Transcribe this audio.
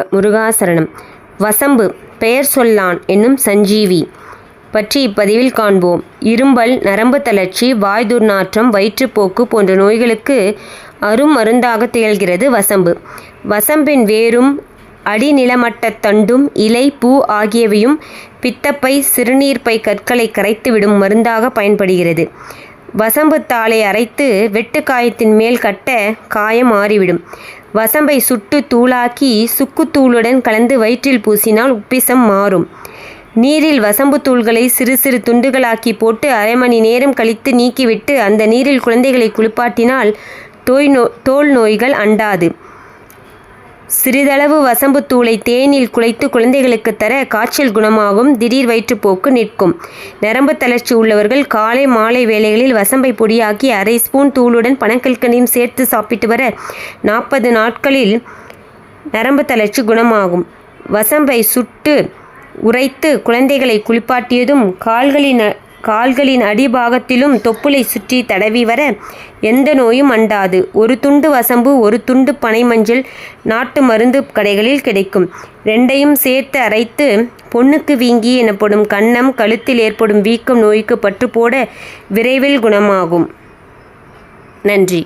முருகாசரணம். வசம்பு பெயர் சொல்லான் என்னும் சஞ்சீவி. பற்றி இப்பதிவில் காண்போம். இரும்பல் நரம்பு தளர்ச்சி வாய் துர்நாற்றம் வயிற்றுப்போக்கு போன்ற நோய்களுக்கு அரும் மருந்தாக திகழ்கிறது வசம்பு. வசம்பின் வேரும் அடிநிலமட்ட தண்டும் இலை பூ ஆகியவையும் பித்தப்பை சிறுநீர்ப்பை கற்களை கரைத்துவிடும் மருந்தாக பயன்படுகிறது. வசம்பு தாளை அரைத்து வெட்டு காயத்தின் மேல் கட்ட காயம் மாறிவிடும். வசம்பை சுட்டு தூளாக்கி சுக்குத்தூளுடன் கலந்து வயிற்றில் பூசினால் உப்பிசம் மாறும். நீரில் வசம்பு தூள்களை சிறு சிறு துண்டுகளாக்கி போட்டு அரை மணி நேரம் கழித்து நீக்கிவிட்டு அந்த நீரில் குழந்தைகளை குளிப்பாட்டினால் தோய் நோ தோல் நோய்கள் அண்டாது. சிறிதளவு வசம்புத்தூளை தேனில் குளைத்து குழந்தைகளுக்கு தர காய்ச்சல் குணமாகும். திடீர் வயிற்றுப்போக்கு நிற்கும். நரம்பு தளர்ச்சி உள்ளவர்கள் காலை மாலை வேளைகளில் வசம்பை பொடியாக்கி அரை ஸ்பூன் தூளுடன் பனக்கற்கனையும் சேர்த்து சாப்பிட்டு வர நாற்பது நாட்களில் நரம்பு தளர்ச்சி குணமாகும். வசம்பை சுட்டு உரைத்து குழந்தைகளை குளிப்பாட்டியதும் கால்களின் கால்களின் அடிபாகத்திலும் தொப்புளை சுற்றி தடவி வர எந்த நோயும் அண்டாது. ஒரு துண்டு வசம்பு ஒரு துண்டு பனை மஞ்சள் நாட்டு மருந்து கடைகளில் கிடைக்கும். ரெண்டையும் சேர்த்து அரைத்து பொண்ணுக்கு வீங்கி எனப்படும் கன்னம் கழுத்தில் ஏற்படும் வீக்கம் நோய்க்கு பற்று போட விரைவில் குணமாகும். நன்றி.